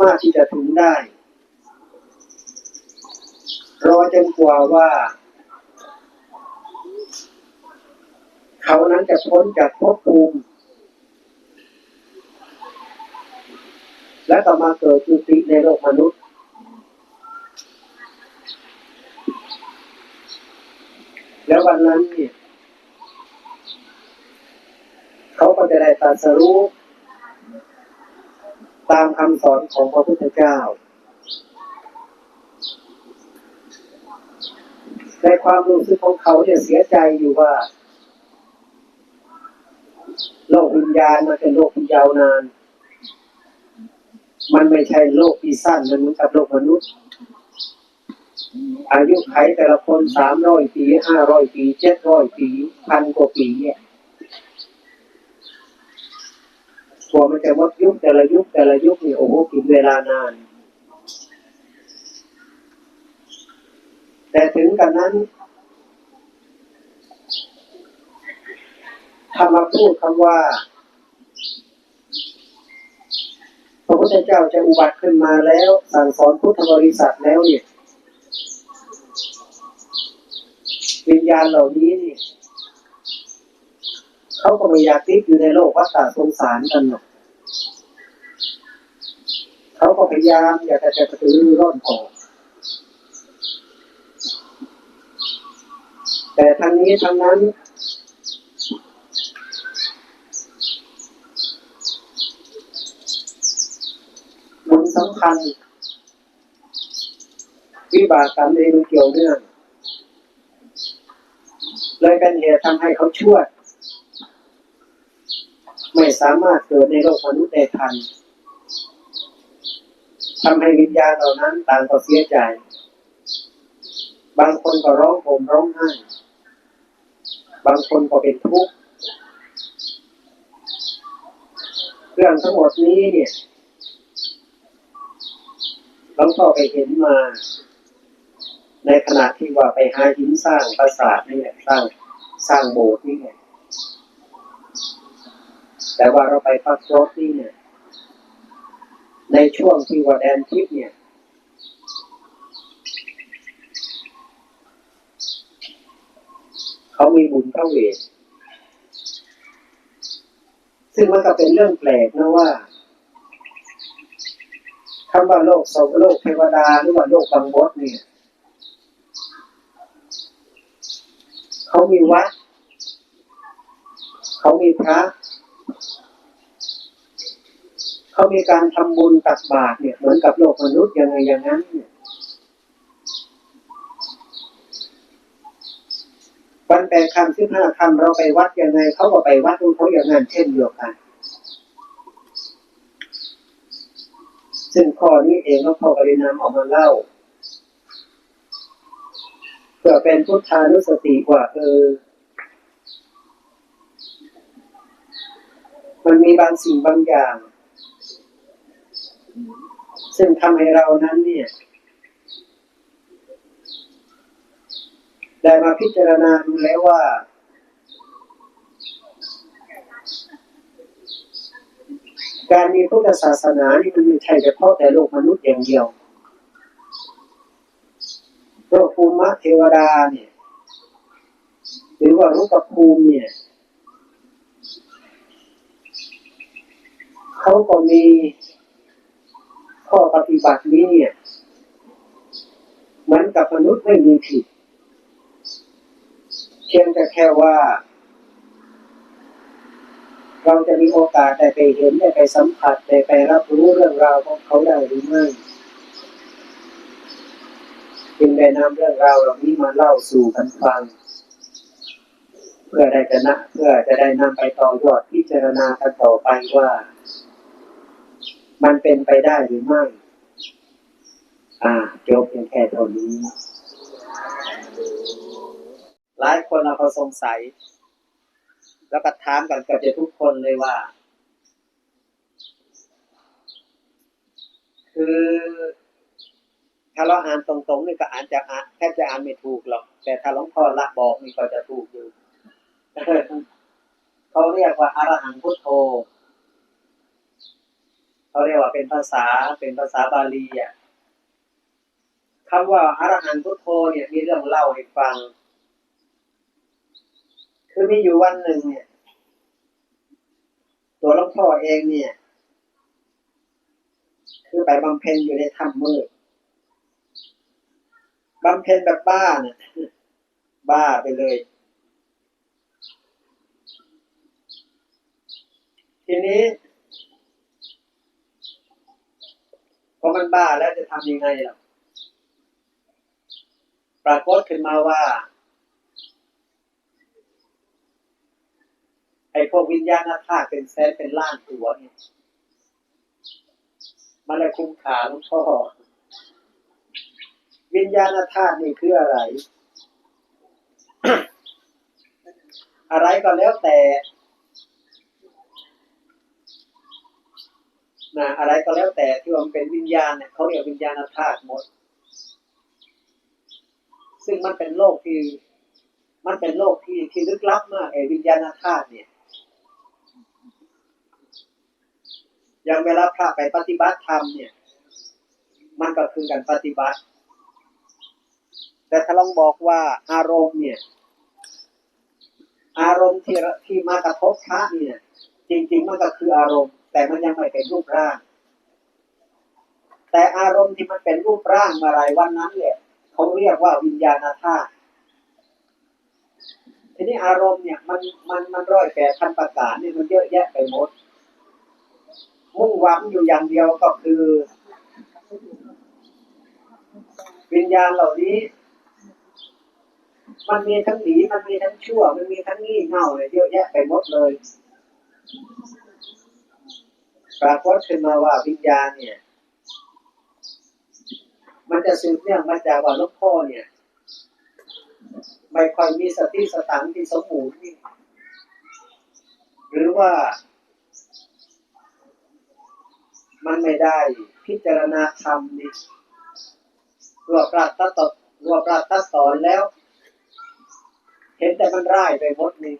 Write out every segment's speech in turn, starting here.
ามารถที่จะถึงได้รอจนกว่าว่า เขานั้นจะพ้นจากภพภูมิ และต่อมาเกิดจุติในโลกมนุษย์ แล้ววันนั้นเนี่ย เขาก็จะได้ตรัสรู้ ตามคำสอนของพระพุทธเจ้า ในความรู้สึกของเขาเนี่ยเสียใจอยู่ว่า โลกวิญญาณมันเป็นโลกที่ยาวนาน มันไม่ใช่โลกที่สั้นมันเหมือนกับโลกมนุษย์ อายุไขแต่ละคนสามร้อยปีห้าร้อยปีเจ็ดร้อยปีพันกว่าปีเนี่ย กว่ามันจะหมดยุคแต่ละยุคแต่ละยุคเนี่ยโอ้โหกินเวลานาน แต่ถึงกันนั้นถ้ามาพูดคำว่าพระพุทธเจ้าจะอุบัติขึ้นมาแล้ว สั่งสอนพุทธบริษัทแล้วเนี่ยวิญญาณเหล่านี้เนี่ย เขาก็ไม่อยากติดอยู่ในโลกวัฏฏะสงสารกันหรอกเขาก็พยายามอยากจะจะกระตือรือร้นออแต่ทั้งนี้ทั้งนั้นบุญสำคัญ วิบากกรรมเองมันเกี่ยวเนื่องเลยเป็นเหตุทำให้เขาชั่ว ไม่สามารถเกิดในโลกมนุษย์ได้ทันทำให้วิญญาณเหล่านั้นต่างก็เสียใจ บางคนก็ร้องห่มร้องไห้ บางคนก็เป็นทุกข์เรื่องทั้งหมดนี้เนี่ยหลวงพ่อไปเห็นมา ในขณะที่ว่าไปหาหินสร้างปราสาทนี่แหละสร้างสร้างโบสถ์นี่ไง แต่ว่าเราไปพักรถนี่เนี่ย ในช่วงที่ว่าแดนทิพย์เนี่ย เขามีบุญเข้าเวทซึ่งมันก็เป็นเรื่องแปลกนะว่าคำว่าโลกสวโลกเทวดาหรือว่าโลกบังบดเนี่ย เขามีวัด เขามีพระ เขามีการทำบุญตักบาตรเนี่ยเหมือนกับโลกมนุษย์ยังไงอย่างนั้นเนี่ยวันแปดคำสิบห้าคำเราไปวัดยังไงเขาก็ไปวัดของเขาอย่างนั้นเช่นเดียวกัน ซึ่งข้อนี้เองก็พ่อก็ได้นำออกมาเล่าเพื่อเป็นพุทธานุสติว่าเออมันมีบางสิ่งบางอย่าง ซึ่งทำให้เรานั้นเนี่ย ได้มาพิจารณาดูแล้วว่า การมีพุทธศาสนานี่มันไม่ใช่เฉพาะแต่โลกมนุษย์อย่างเดียวโลกภูมิเทวดาเนี่ยหรือว่ารูปภูมิเนี่ยเขาก็มี ข้อปฏิบัตินี้เนี่ยเหมือนกับมนุษย์ไม่มีผิดเพียงแต่แค่ว่า เราจะมีโอกาสได้ไปเห็นได้ไปสัมผัสได้ไปรับรู้เรื่องราวของเขาได้หรือไม่จึงได้นำเรื่องราวเหล่านี้มาเล่าสู่กันฟัง เพื่อได้จะนะเพื่อจะได้นำไปต่อยอดพิจารณากันต่อไปว่า มันเป็นไปได้หรือไม่ อ่าจบเพียงแค่เท่านี้ หลายคนเราก็สงสัย แล้วก็ถามกันกือบทุกคนเลยว่า คือถ้าเราอ่านตรงๆนี่ก็อ่านจะอ่านแทบจะอ่านไม่ถูกหรอก แต่ถ้าหลวงพ่อละบอกนี่ก็จะถูกอยู่เขาเรียกว่าอรหังพุทโธ เขาเรียกว่าเป็นภาษาเป็นภาษาบาลีอะคำว่าอรหันตุโทเนี่ยมีเรื่องเล่าให้ฟัง คือมีอยู่วันหนึ่งเนี่ย ตัวหลวงพ่อเองเนี่ย คือไปบำเพ็ญอยู่ในถ้ำมืดบำเพ็ญแบบบ้าเนี่ยบ้าไปเลย ทีนี้ พอมันบ้าแล้วจะทำยังไงล่ะ ปรากฏขึ้นมาว่า ไอ้พวกวิญญาณธาตุเป็นแสนเป็นล้านตัวเนี่ย มันเลยคุ้มขาหลวงพ่อ วิญญาณธาตุนี่คืออะไร อะไรก็แล้วแต่ นะอะไรก็แล้วแต่ที่มันเป็นวิญญาณเนี่ยเขาเรียกวิญญาณธาตุหมด ซึ่งมันเป็นโลกที่ มันเป็นโลกที่ที่ลึกลับมากไอ้วิญญาณธาตุเนี่ยอย่างเวลาพระไปปฏิบัติธรรมเนี่ย มันก็คือการปฏิบัติ แต่ถ้าลองบอกว่าอารมณ์เนี่ย อารมณ์ที่ที่มากระทบพระเนี่ย จริง ๆ มันก็คืออารมณ์ แต่มันยังไม่เป็นรูปร่าง แต่อารมณ์ที่มันเป็นรูปร่างเมื่อไรวันนั้นเนี่ยเขาเรียกว่าวิญญาณธาตุทีนี้อารมณ์เนี่ยมันมันมันร้อยแปดพันประการเนี่ยมันเยอะแยะไปหมด มุ่งหวังอยู่อย่างเดียวก็คือ วิญญาณเหล่านี้ มันมีทั้งดีมันมีทั้งชั่ว มันมีทั้งงี่เง่าเนี่ยเยอะแยะไปหมดเลย ปรากฏขึ้นมาว่าวิญญาณเนี่ย มันจะสืบเนื่องมาจากว่าลูกพ่อเนี่ย ไม่ค่อยมีสติสตังที่สมบูรณ์นี่หรือว่า มันไม่ได้พิจารณาธรรมนี่รวบรัดตัดตอนรวบรัดตัดตอนแล้ว เห็นแต่มันร้ายไปหมดนี่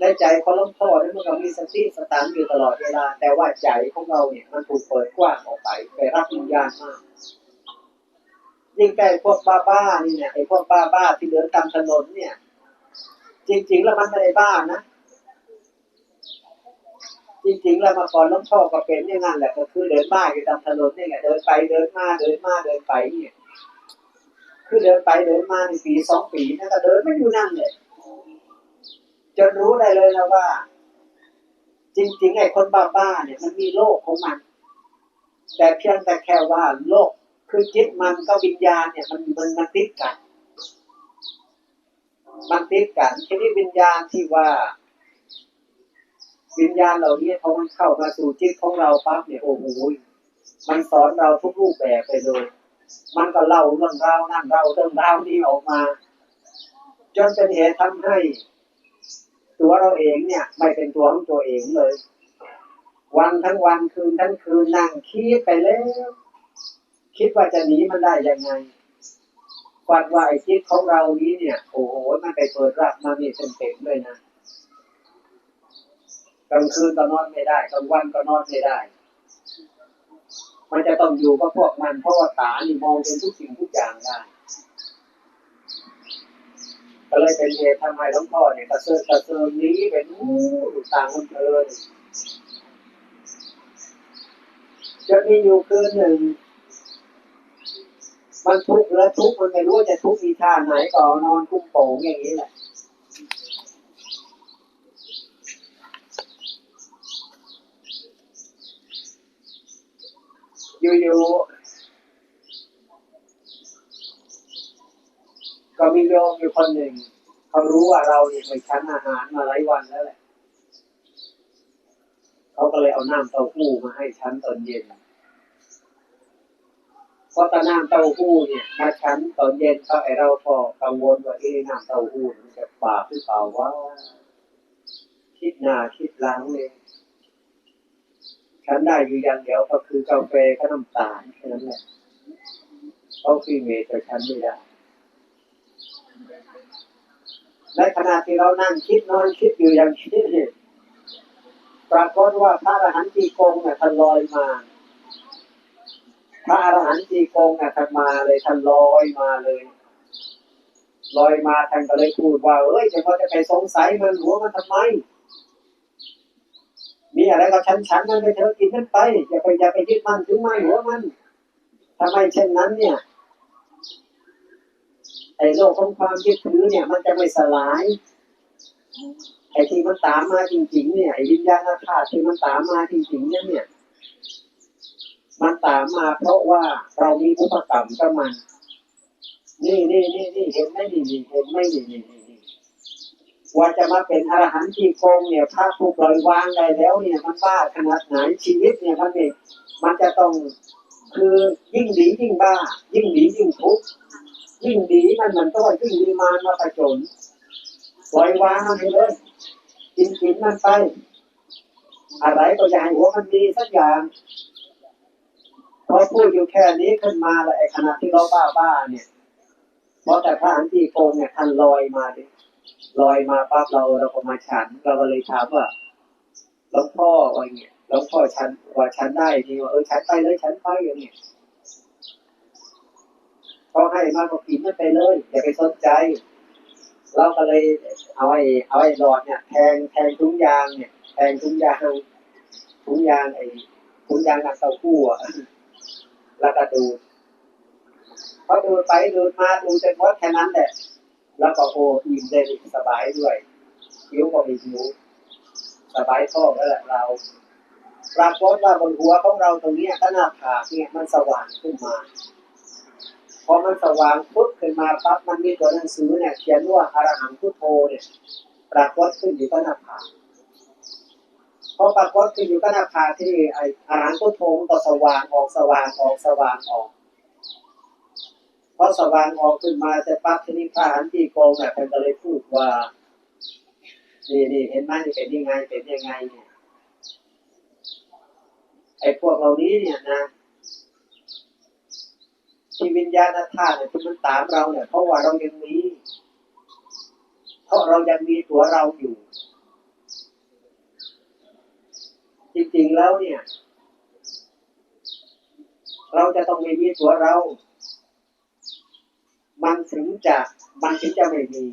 ในใจของหลวงพ่อเนี่ยมันก็มีสติสตังค์อยู่ตลอดเวลา แต่ว่าใจของเราเนี่ยมันถูกเปิดกว้างออกไปไปรับวิญญาณมากยิ่งใกล้พวกบ้าบ้านี่เนี่ยไอ้พวกบ้าบ้าที่เดินตามถนนเนี่ย จริง ๆ แล้วมันไม่ได้บ้านะ จริงๆแล้วมาก่อนหลวงพ่อก็เป็นอย่างนั้นแหละก็คือเดินบ้าอยู่ตามถนนนี่ไงเดินไปเดินมาเดินมาเดินไปเนี่ยคือเดินไปเดินมาในปีสองปีนั่นก็เดินไม่อยู่นั่นเลย จนรู้ได้เลยนะว่า จริงๆไอ้คนบ้าๆเนี่ย มันมีโลกของมัน แต่เพียงแต่แค่ว่าโลกคือจิตมันก็วิญญาณเนี่ยมันมันมันติดกันมันติดกันทีนี้วิญญาณที่ว่า วิญญาณเหล่านี้พอมันเข้ามาสู่จิตของเราปั๊บเนี่ยโอ้โหมันสอนเราทุกรูปแบบไปเลย มันก็เล่าเรื่องราวนั่นเล่าเรื่องราวนี้ออกมา จนเป็นเหตุทำให้ ตัวเราเองเนี่ย ไม่เป็นตัวของตัวเองเลย วันทั้งวันคืนทั้งคืนนั่งคิดไปแล้ว คิดว่าจะหนีมันได้ยังไงฟันว่าไอ้คิดของเรานี้เนี่ย โอ้โหมันไปเปิดรับมานี่เต็มๆเลยนะกลางคืนก็นอนไม่ได้กลางวันก็นอนไม่ได้ มันจะต้องอยู่กับพวกมันเพราะว่าตานี่มองเป็นทุกสิ่งทุกอย่างได้ ก็เลยเป็นเหตุทำให้หลวงพ่อเนี่ยกระเซิร์กระเซิร์นี้ไปนู้นต่างมันเลยจะมีอยู่คืนหนึ่ง มันทุกข์แล้วทุกข์มันไม่รู้จะทุกข์มีท่าไหนก็นอนกุ้มโป่งอย่างนี้แหละอยู่ๆ ก็มีโยมอยู่คนหนึ่งเขารู้ว่าเราเนี่ยไปชั้นอาหารมาหลายวันแล้วแหละเขาก็เลยเอาน้ำเต้าหู้มาให้ชั้นตอนเย็นเพราะตอนน้ำเต้าหู้เนี่ยมาชั้นตอนเย็นก็ไอเราพอกังวลว่าเอ๊ะน้ำเต้าหู้มันจะบาปหรือเปล่าว่า คิดหน้าคิดหลังเลยฉันได้อยู่อย่างเดียวก็คือกาแฟกับน้ำตาลแค่นั้นแหละเขาคือเมแต่ฉันไม่ได้ ในขณะที่เรานั่งคิดนอนคิดอยู่อย่างนี้เนี่ยปรากฏว่าพระอรหันต์จีโกงเนี่ยท่านลอยมา พระอรหันต์จีโกงเนี่ยท่านมาเลยท่านลอยมาเลยลอยมาท่านก็เลยพูดว่าเอ้ยจะพอจะไปสงสัยมันหัวมันทำไม มีอะไรก็ชั้นชั้นมันไปเถอะกินมันไปอย่าไปอย่าไปยึดมันถึงไม่หัวมันทำไมเช่นนั้นเนี่ย ไอ้โลกของความยึดถือเนี่ยมันจะไม่สลายไอ้ที่มันตามมาจริงๆเนี่ยไอ้วิญญาณธาตุที่มันตามมาจริงๆเนี่ย มันตามมาเพราะว่าเรามีอุปกรรมกับมัน นี่นี่นี่นี่เห็นไหมนี่นี่เห็นไหมนี่นี่นี่ว่าจะมาเป็นอรหันต์ที่โกงเนี่ยพระผู้ปล่อยวางได้แล้วเนี่ยมันบ้าขนาดไหนชีวิตเนี่ยมันเนี่ยมันจะต้องคือยิ่งดียิ่งบ้า ยิ่งดียิ่งทุกข์ ยิ่งดีมันเหมือนกับว่ายิ่งมีมามาประจนปล่อยวางมันไปเลยกินกินมันไป อะไรก็อย่าให้หัวมันดีสักอย่างพอพูดอยู่แค่นี้ขึ้นมาแล้วไอ้ขณะที่เราบ้าบ้าเนี่ยเพราะแต่พระอันทีโกงเนี่ยท่านลอยมาดิลอยมาปั๊บเราเราก็มาฉัน เราก็เลยถามว่าหลวงพ่อว่าเงี้ยหลวงพ่อฉันว่าฉันได้นี่ว่าเออฉันไปเลยฉันไปอย่างเงี้ย เขาให้มาก็กินมันไปเลยอย่าไปสนใจ เราก็เลยเอาไอ้เอาไอ้หลอดเนี่ยแทงแทงทุงยางเนี่ยแทงทุงยางทุงยางไอ้ทุงยางนักเต้าหู้อะแล้วก็ดูดพอดูไปดูมาดูจนหมดแค่นั้นแหละแล้วก็โอ้อิ่มได้สบายด้วยหิวก็ม่หิวสบายท้องแล้วแหละเราปรากฏว่าบนหัวของเราตรงนี้ยก็หน้าผากเนี่ยมันสว่างขึ้นมา พอมันสว่างพุทขึ้นมาปั๊บมันมีตัวหนังสือเนี่ยเขียนว่าอรหังพุทโธเนี่ยปรากฏขึ้นอยู่ก็หน้าผาพอปรากฏขึ้นอยู่ก็หน้าผาที่ไออรหังพุทโธมันก็สว่างออกสว่างออกสว่างออกพอสว่างออกขึ้นมาเสร็จปั๊บที่นี่พระอรหันต์ที่โกงเนี่ยเป็นก็เลยพูดว่านี่นี่เห็นไหมนี่เป็นยังไงเป็นยังไงเนี่ยไอ้พวกเหล่านี้เนี่ยนะ ที่วิญญาณธาตุเนี่ยที่มันตามเราเนี่ยเพราะว่าเรายังมีเพราะเรายังมีตัวเราอยู่ จริงๆแล้วเนี่ย เราจะต้องไม่มีตัวเรา มันถึงจะมันถึงจะไม่มี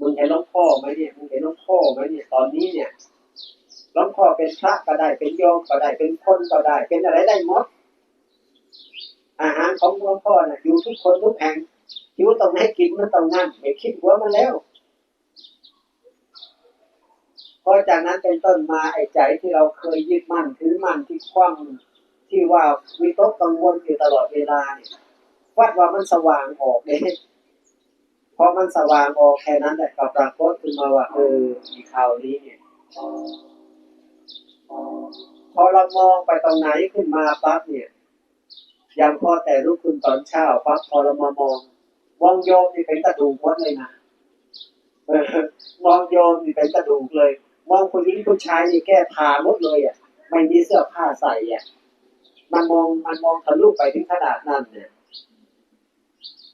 มึงเห็นหลวงพ่อไหมเนี่ยมึงเห็นหลวงพ่อไหมเนี่ยตอนนี้เนี่ยหลวงพ่อเป็นพระก็ได้เป็นโยมก็ได้เป็นคนก็ได้ เป็นอะไรได้หมด อาหารของหลวงพ่อน่ะอยู่ทุกคนทุกแห่งหิวตรงไหนกินมันตรงนั้นไม่คิดหัวมันแล้วพอจากนั้นเป็นต้นมาไอ้ใจที่เราเคยยึดมั่นถือมั่นที่คว่ำที่ว่าวิตกกังวลอยู่ตลอดเวลาเนี่ยวัดว่ามันสว่างออกเองพอมันสว่างออกแค่นั้นแหละก็ปรากฏขึ้นมาว่าเออมีข่าวนี้เนี่ยพอเรามองไปตรงไหนขึ้นมาปั๊บเนี่ย อย่างพอแต่ลุกขึ้นตอนเช้าปั๊บพอเรามามองมองโยมนี่เป็นกระดูกหมดเลยนะเออมองโยมนี่เป็นกระดูกเลย มองคนนี้ผู้ชายนี่แก้ผ้าหมดเลยอะ ไม่มีเสื้อผ้าใส่อะมันมองมันมองทะลุไปถึงขนาดนั้นเนี่ย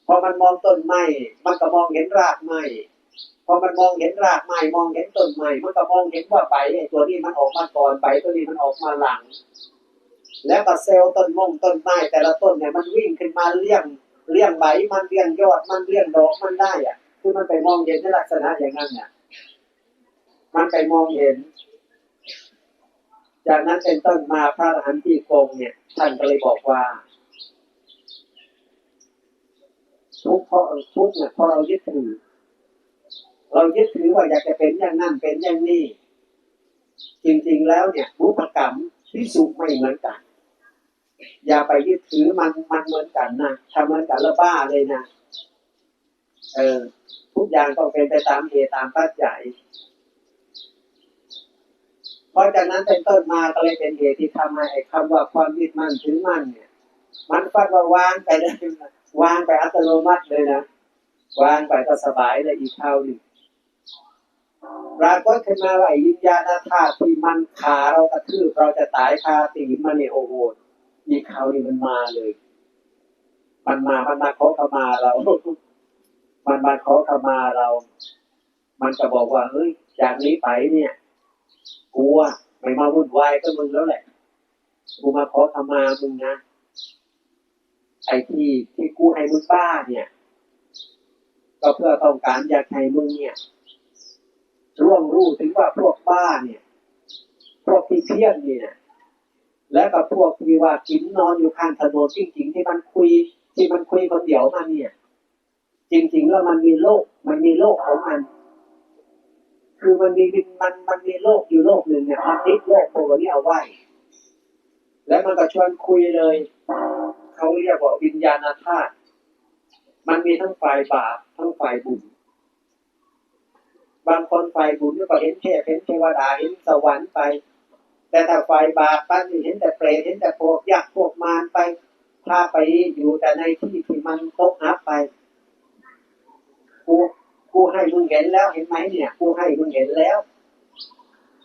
พอมันมองต้นไม้มันก็มองเห็นรากไม้พอมันมองเห็นรากไม้มองเห็นต้นไม้มันก็มองเห็นว่าใบไอ้ตัวนี้มันออกมาก่อนใบตัวนี้มันออกมาหลัง แล้วก็เซลล์ต้นมงต้นไม้แต่ละต้นเนี่ยมันวิ่งขึ้นมาเลี้ยงเลี้ยงใบมันเลี้ยงยอดมันเลี้ยงดอกมันได้อะคือมันไปมองเห็นในลักษณะอย่างนั้นเนี่ยมันไปมองเห็น จากนั้นเป็นต้นมาพระอรหันต์ที่โกงเนี่ยท่านก็เลยบอกว่า ทุกข์เพราะทุกเนี่ยเพราะเรายึดถือเรายึดถือว่าอยากจะเป็นอย่างนั้นเป็นอย่างนี้ จริงๆแล้วเนี่ยรูปกรรมที่สุไม่เหมือนกัน อย่าไปยึดถือมันมันเหมือนกันนะถ้าเหมือนกันแล้วบ้าเลยนะเออทุกอย่างต้องเป็นไปตามเหตุตามปัจจัยเพราะจากนั้นเป็นต้นมาก็เลยเป็นเหตุที่ทำให้ไอ้คำว่าความยึดมั่นถือมั่นเนี่ย มันฟัดว่าวางไปเลยวางไปอัตโนมัติเลยนะวางไปก็สบายเลยอีกเท่าหนึ่งปรากฏขึ้นมาว่าวิญญาณธาตุที่มันขาเรากระทืบเราจะตายคาตีมันเนี่ยโอ้โห อีกเขานี่มันมาเลย มันมา มันมาขอขมาเรา มันมาขอขมาเรา มันจะบอกว่า เฮ้ย จากนี้ไปเนี่ยกูอะไม่มาวุ่นวายกับมึงแล้วแหละ กูมาขอขมามึงนะ ไอ้ที่ที่กูให้มึงบ้าเนี่ย ก็เพื่อต้องการอยากให้มึงเนี่ย ร่วงรู้ถึงว่าพวกบ้าเนี่ย พวกที่เพี้ยนเนี่นะ แล้วก็พวกที่ว่ากินนอนอยู่ข้างถนนจริงๆที่มันคุยที่มันคุยคนเดียวมันเนี่ย จริงๆแล้วมันมีโลก มันมีโลกของมัน คือมันมีมันมันมีโลกอยู่โลกหนึ่งเนี่ยมันติดโลกพวกนี้เอาไว้ แล้วมันก็ชวนคุยเลยเขาเรียกว่าวิญญาณธาตุมันมีทั้งฝ่ายบาปทั้งฝ่ายบุญบางคนฝ่ายบุญก็เห็นเทพเห็นเทวดาเห็นสวรรค์ไป แต่ถ้าฝ่ายบาปปั้นเห็นแต่เปรตเห็นแต่พวกยักษ์พวกมารไปพาไปอยู่แต่ในที่ที่มันตกอับไปกูกูให้มึงเห็นแล้วเห็นไหมเนี่ยกูให้มึงเห็นแล้ว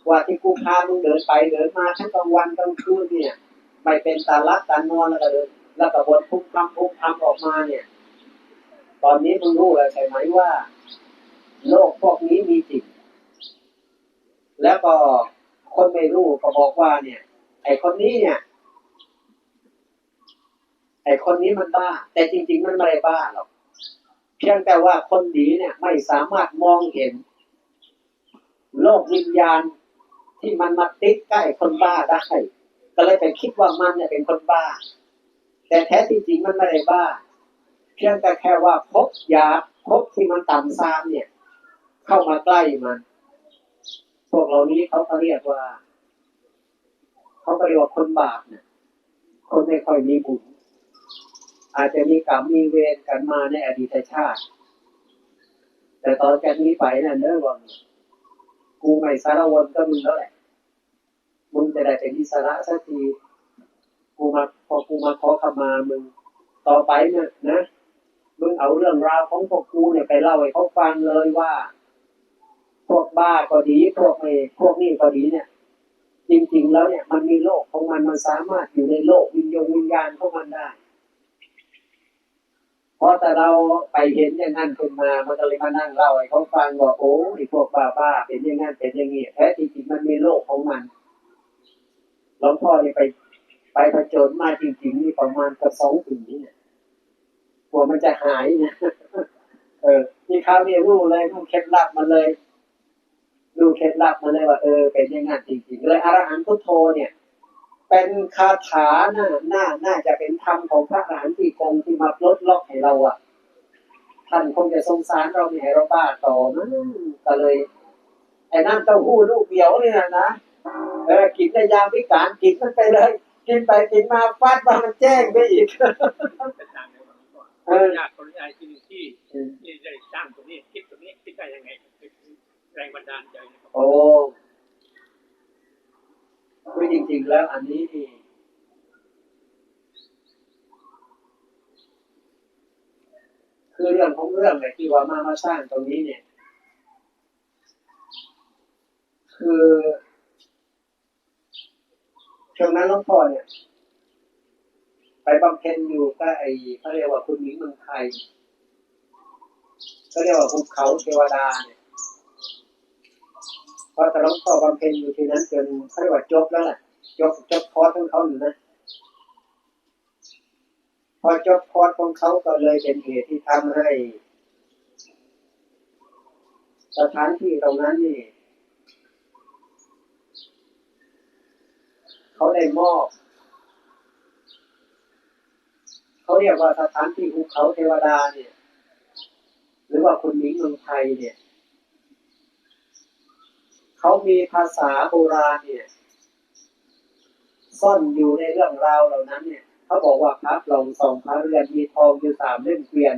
ว่าที่กูพามึงเดินไปเดินมาทั้งกลางวันกลางคืนเนี่ยไม่เป็นตาลักตานอนแล้วก็เดินแล้วก็บนพุ่งทำพุ่งทำออกมาเนี่ย ตอนนี้มึงรู้แล้วใช่ไหมว่า โลกพวกนี้มีจริงแล้วก็ คนไม่รู้ก็บอกว่าเนี่ย ไอคนนี้เนี่ย ไอคนนี้มันบ้า แต่จริง ๆ มันไม่ได้บ้าหรอก เพียงแต่ว่าคนดีเนี่ย ไม่สามารถมองเห็น โลกวิญญาณที่มันมาติดใกล้คนบ้าได้ ก็เลยไปคิดว่ามันเนี่ยเป็นคนบ้า แต่แท้จริงมันไม่ได้บ้า เพียงแต่แค่ว่าพบยาพบที่มันต่ำซามเนี่ย เข้ามาใกล้มัน พวกเหล่านี้เขาก็เรียกว่า เขาเรียกว่าคนบาปเนี่ยคนไม่ค่อยมีบุญอาจจะมีกรรมมีเวรกันมาในอดีตชาติ แต่ตอนจากนี้ไปน่ะเนื้อว่ากูไม่สารวนก็มึงแล้วแหละมึงจะได้เป็นอิสระสักทีกูมาพอกูมาขอขมามึง ต่อไปเนี่ยนะมึงเอาเรื่องราวของพวกกูเนี่ยไปเล่าให้เขาฟังเลยว่า วกบ้าก็ดี พวกไอ้พวกนี้ก็ดีเนี่ย จริงๆแล้วเนี่ยมันมีโลกของมันมันสามารถอยู่ในโลกวิญญาณวิญญาณของมันได้เพราะแต่เราไปเห็นอย่างนั้นขึ้นมามันก็เลยมานั่งเล่าให้เขาฟังว่าโอ้ไอ้พวกบ้าบ้าเป็นอย่างนั้นเป็นอย่างนี้แท้จริงๆมันมีโลกของมันหลวงพ่อเนี่ยไปไปผจญมาจริงๆนี่ประมาณกับสองปีเนี่ยกลัวมันจะหายนะเออนี่คราวนี้รู้เลยรู้เคล็ดลับมาเลย รู้เคล็ดลับมาเลยว่าเออเป็นอย่างนั้นจริงๆเลยอรหันตุโทเนี่ย เป็นคาถาน่าน่าน่าจะเป็นธรรมของพระอรหันต์ที่คงที่มาปลดล็อกให้เราอะท่านคงจะสงสารเราไม่ให้เราบ้าต่อนะก็เลยไอ้น้ำเต้าหู้ลูกเดียวเนี่ยนะเออกินในยามวิการกินมันไปเลย กินไปกินมาฟาดมามันแจ้งไปอีกเป็นทางในวันนี้ก่อนเออญาติคนญาติที่ที่ที่ได้สร้างตรงนี้คิดตรงนี้คิดได้ยังไงคือ แรงบันดาลใจโอ้คือจริง ๆ แล้วอันนี้คือเรื่องของเรื่องเลยที่ว่ามามาสร้างตรงนี้เนี่ย คือช่วงนั้นหลวงพ่อเนี่ย ไปบำเพ็ญอยู่ก็ไอ้เขาเรียกว่าคุณหญิงเมืองไทยเขาเรียกว่าภูเขาเทวดาเนี่ย พอต่หลวงพ่อบำเพ็ญอยู่ที่นั้นจนเขาเรียกว่าจบแล้วแหละจบจบคอร์สของเขาอยู่นะพอจบคอร์สของเขาก็เลยเป็นเหตุที่ทำให้ สถานที่ตรงนั้นนี่เขาได้มอบ เขาเรียกว่าสถานที่ภูเขาเทวดาเนี่ย หรือว่าคุณหญิงเมืองไทยเนี่ย เขามีภาษาโบราณเนี่ย ซ่อนอยู่ในเรื่องราวเหล่านั้นเนี่ยเขาบอกว่าพระลงสองพระเรือนมีทองอยู่สามเล่มเกวียน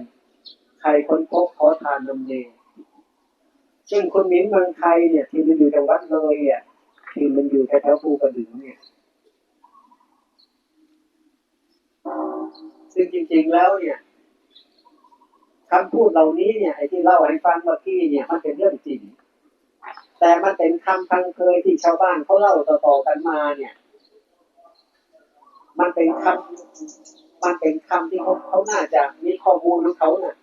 ใครค้นพบขอทานนำเนซึ่งคนมิ้นเมืองไทยเนี่ย ที่มันอยู่จังหวัดเลยอะที่มันอยู่แถวภูกระดึงเนี่ยซึ่งจริงๆแล้วเนี่ยคำพูดเหล่านี้เนี่ยไอ้ที่เล่าให้ฟังเมื่อกี้เนี่ย มันเป็นเรื่องจริง แต่มันเป็นคำพังเคยที่ชาวบ้านเขาเล่าต่อๆกันมาเนี่ย มันเป็นคำมันเป็นคำที่เขาเขาน่าจะมีข้อมูลของเขาน่ะ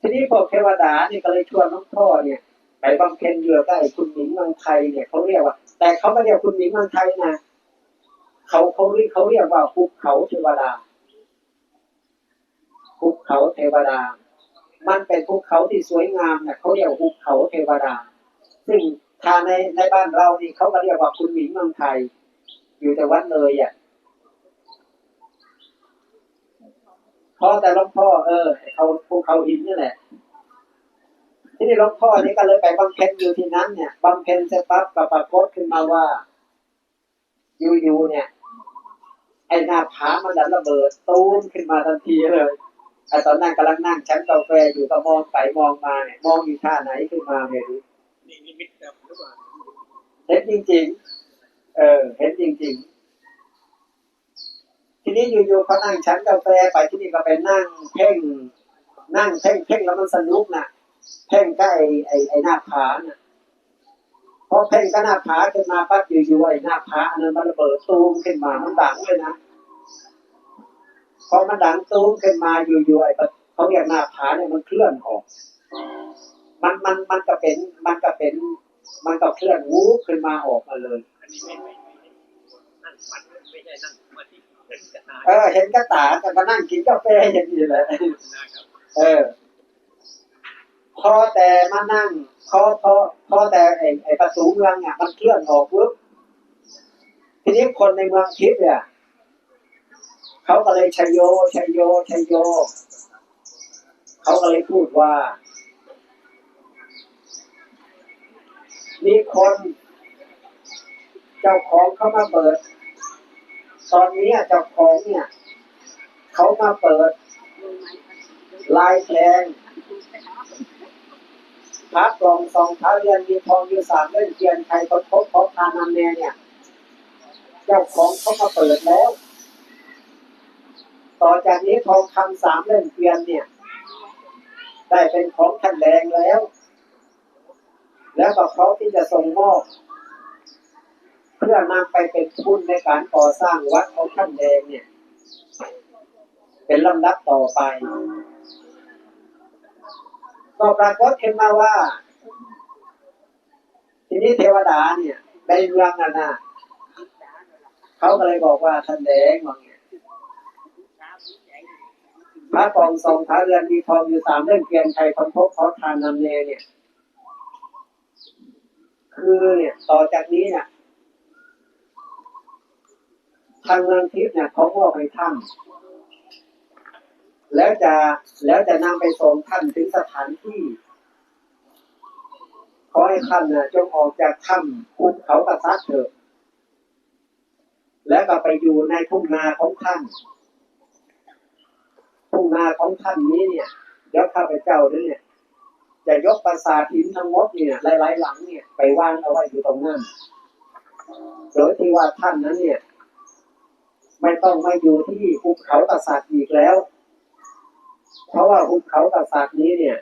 ทีนี้พวกเทวดาเนี่ยก็เลยชวนหลวงพ่อเนี่ยไปบำเพ็ญอยู่ใกล้คุณหญิงเมืองไทยเนี่ยเขาเรียกว่า แต่เขาไม่เรียกคุณหญิงเมืองไทยนะเขาเขาเรียกเขาเรียกว่าภูเขาเทวดาภูเขาเทวดา มันเป็นภูเขาที่สวยงามเนี่ยเขาเรียกว่าภูเขาเทวดา ซึ่งถ้าในในบ้านเรานี่เขาก็เรียกว่าคุณหญิงเมืองไทย อยู่แต่วัดเลยอะพอแต่หลวงพ่อเออเขาภูเขาหินนี่แหละ ที่นี่หลวงพ่อนี่ก็เลยไปบำเพ็ญอยู่ที่นั้นเนี่ยบำเพ็ญเสร็จปั๊บก็ปรากฏขึ้นมาว่าอยู่ๆเนี่ย ไอ้หน้าผามันดันระเบิดตูมขึ้นมาทันทีเลย ตอนนั้นกำลังนั่งชั้นกาแฟอยู่ก็มองไปมองมาเนี่ยมองอยู่ท่าไหนขึ้นมาไม่รู้นี่นิมิตครับหรือว่าเห็นจริง ๆ เออ เห็นจริง ๆ ทีนี้อยู่ๆเขานั่งชั้นกาแฟไปที่นี่ก็ไปนั่งเพ่งนั่งเพ่งเพ่งแล้วมันสนุกน่ะเพ่งก็ไอ้ไอ้ไอ้หน้าผาน่ะพอเพ่งก็หน้าผาขึ้นมาปั๊บอยู่ๆไอ้หน้าผาอันนั้นมันระเบิดตูมขึ้นมามันดังเลยนะ พอมันดังตูมขึ้นมาอยู่ๆไอ้ประเขาเรียกหน้าผาเนี่ยมันเคลื่อนออก มันมันมันก็เป็นมันก็เป็น มันก็เคลื่อนวูบขึ้นมาออกมาเลยเออ เห็นกระตาแต่มานั่งกินกาแฟอย่างนี้แหละนะครับเออพอแต่มานั่งพอพอพอแต่ไอ้ไอ้ประตูเมืองอะมันเคลื่อนออกปุ๊บทีนี้คนในเมืองทิพย์เนี่ย เขาก็เลยชัยโยชัยโยชัยโย เขาก็เลยพูดว่า มีคน เจ้าของเขามาเปิด ตอนนี้เจ้าของเนี่ย เขามาเปิด ลายแทงพระกล่องสองพระเรือนมีทองอยู่สามเล่มเทียนใครคนพบพบทานำแน่เนี่ย เจ้าของเขามาเปิดแล้ว ต่อจากนี้ทองคำสามเล่มเทียนเนี่ย ได้เป็นของท่านแดงแล้ว แล้วก็เขาที่จะส่งมอบเพื่อนำไปเป็นทุนในการก่อสร้างวัดของท่านแดงเนี่ย เป็นลำดับต่อไปก็ปรากฏขึ้นมาว่า ทีนี้เทวดาเนี่ยในเมืองน่ะนะเขาก็เลยบอกว่าท่านแดงว่าไง ระกองทรงพระเรือนมีทองอยู่สามเล่มเพียงใครคนพบขาทานนำเนเนี่ย คือเนี่ยต่อจากนี้เนี่ยทางเมืองทิพย์เนี่ยเขามอบให้ท่านแล้วจะแล้วจะนำไปส่งท่านถึงสถานที่ขอให้ท่านน่ะจงออกจากถ้ำภูเขากระซัดเถอะแล้วก็ไปอยู่ในทุ่งนาของท่าน ทุ่งนาของท่านนี้เนี่ยเดี๋ยวข้าพเจ้าเนี่ยจะยกปราสาทหินทั้งหมดเนี่ยหลายๆหลังเนี่ยไปวางเอาไว้อยู่ตรงนั้นโดยที่ว่าท่านนั้นเนี่ย ไม่ต้องมาอยู่ที่ภูเขากษัตริย์อีกแล้ว เพราะว่าภูเขากษัตริย์นี้เนี่ย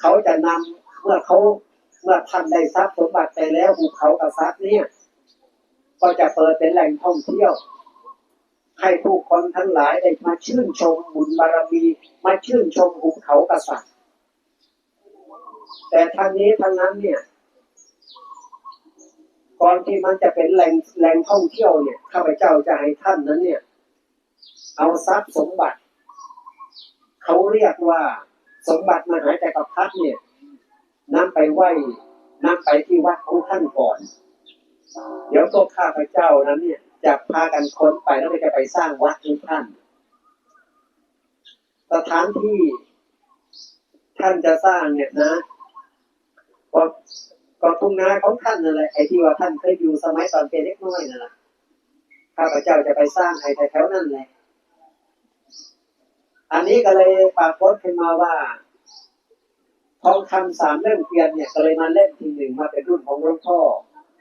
เขาจะนำเมื่อเขาเมื่อท่านได้ทรัพย์สมบัติไปแล้วภูเขากษัตริย์เนี่ย ก็จะเปิดเป็นแหล่งท่องเที่ยว ให้ผู้คนทั้งหลายได้มาชื่นชมบุญบารมี มาชื่นชมภูเขากษัตริย์ แต่ทางนี้ทางนั้นเนี่ยก่อนที่มันจะเป็นแหล่งแหล่งท่องเที่ยวเนี่ยข้าพเจ้าจะให้ท่านนั้นเนี่ย เอาทรัพย์สมบัติ เขาเรียกว่าสมบัติมหาจักรพรรดิเนี่ยนำไปไหว้นำไปที่วัดของท่านก่อน เดี๋ยวตัวข้าพเจ้านั้นเนี่ย จะพากันค้นไปแล้วก็จะไปสร้างวัดให้ท่าน สถานที่ท่านจะสร้างเนี่ยนะก็ก็ทุ่งนาของท่านนั่นแหละไอ้ที่ว่าท่านเคยอยู่สมัยตอนเป็นเล็กน้อยนั่นแหละข้าพเจ้าจะไปสร้างให้แถวๆนั่นแหละอันนี้ก็เลยปรากฏขึ้นมาว่าทองคำสามเล่มเกวียนเนี่ยก็เลยมาเล่มที่หนึ่งมาเป็นรุ่นของหลวงพ่อ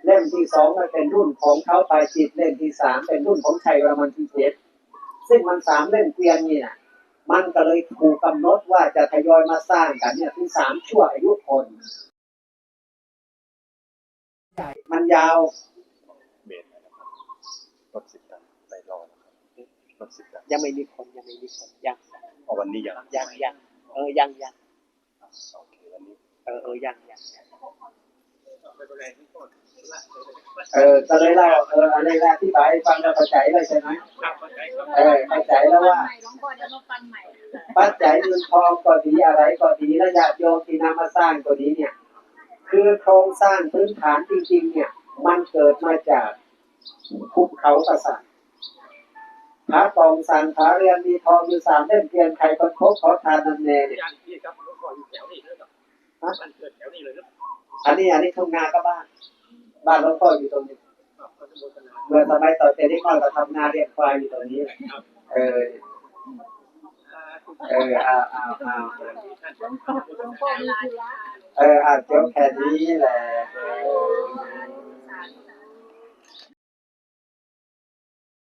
เล่มที่สองมาเป็นรุ่นของเขาปลายจิตเล่มที่สามเป็นรุ่นของชัยรมันที่เจ็ดซึ่งมันสามเล่มเกวียนนี่นะมันก็เลยถูกกำหนดว่าจะทยอยมาสร้างกันเนี่ยถึงสามชั่วอายุคนมันยาวเมตรนะครับรถสิบตันไปรอนะครับรถสิบตันยังไม่มีคนยังไม่มีคนยังเอาวันนี้ยังยังยังเออยังยังโอเควันนี้เออเออยังยังไม่ เป็นไรทุกคนละเออก็เลยเล่าเอออะไรแรกที่บายฟังแล้วเข้าใจเลยใช่ไหมครับเข้าใจครับเออเข้าใจแล้วว่าหลวงพ่อเดี๋ยวมาฟังใหม่ปัจจัยเงินทองก็ดีอะไรก็ดีและญาติโยมที่นำมาสร้างก็ดีเนี่ย คือโครงสร้างพื้นฐานจริงๆเนี่ย มันเกิดมาจากภูเขาประสาทพระกองสันพระเรียนมีทองอยู่สามเล่มเพียงใครคนคบขอทานนันแน่เนี่ยย่านที่ครับหลวงพ่ออยู่แถวนี้เลยครับมันเกิดแถวนี้เลยครับ อันนี้อันนี้ทุ่งนก็บ้าน บ้านหลวงพ่ออยู่ตรงนี้เมื่อสมัยตอนเจนี่พ่อนก็ทำงานเรียกควายอยู่ตรงนี้เออเออเอาเอาเอาเออเอาเจ้าแค่นี้แหละ